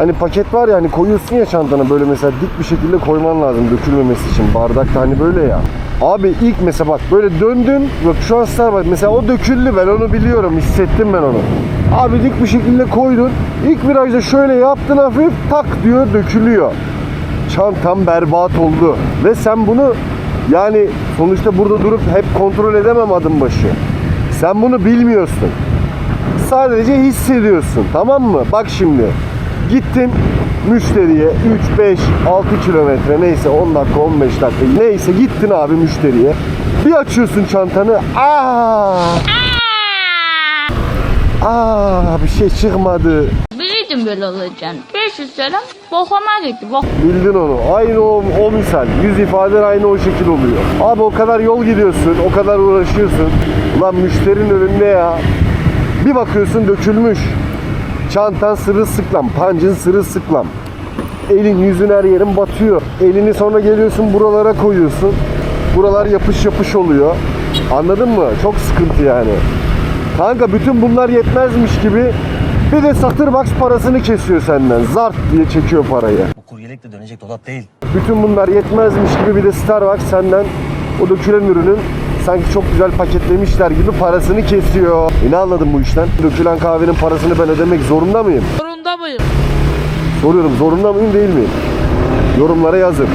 Hani paket var ya hani koyuyorsun ya çantana böyle mesela dik bir şekilde koyman lazım dökülmemesi için. Bardakta hani böyle ya. Abi ilk mesela bak böyle döndün. Bak şu an Starbucks mesela o döküldü ben onu biliyorum. Hissettim ben onu. Abi dik bir şekilde koydun. İlk virajda şöyle yaptın hafif tak diyor dökülüyor. Çantam berbat oldu. Ve sen bunu yani sonuçta burada durup hep kontrol edemem adım başı. Sen bunu bilmiyorsun. Sadece hissediyorsun tamam mı? Bak şimdi gittin müşteriye 3, 5, 6 kilometre neyse 10 dakika 15 dakika neyse gittin abi müşteriye. Bir açıyorsun çantanı. Aa! Aa bir şey çıkmadı. Bilirdim böyle olacağını. 500 lira bokama gitti. Bok. Bildin onu. Aynı o, o misal. Yüz ifaden aynı o şekil oluyor. Abi o kadar yol gidiyorsun, o kadar uğraşıyorsun. Ulan müşterinin önünde ya. Bir bakıyorsun dökülmüş. Çantan sırılsıklam, pancın sırılsıklam. Elin yüzün her yerin batıyor. Elini sonra geliyorsun buralara koyuyorsun. Buralar yapış yapış oluyor. Anladın mı? Çok sıkıntı yani. Kanka bütün bunlar yetmezmiş gibi bir de Satırbox parasını kesiyor senden. Zart diye çekiyor parayı. Bu kuryelik de dönecek dolap değil. Bütün bunlar yetmezmiş gibi bir de Starbucks senden o dökülen ürünün sanki çok güzel paketlemişler gibi parasını kesiyor. E ne anladın bu işten? Dökülen kahvenin parasını ben ödemek zorunda mıyım? Zorunda mıyım? Soruyorum zorunda mıyım değil miyim? Yorumlara yazın.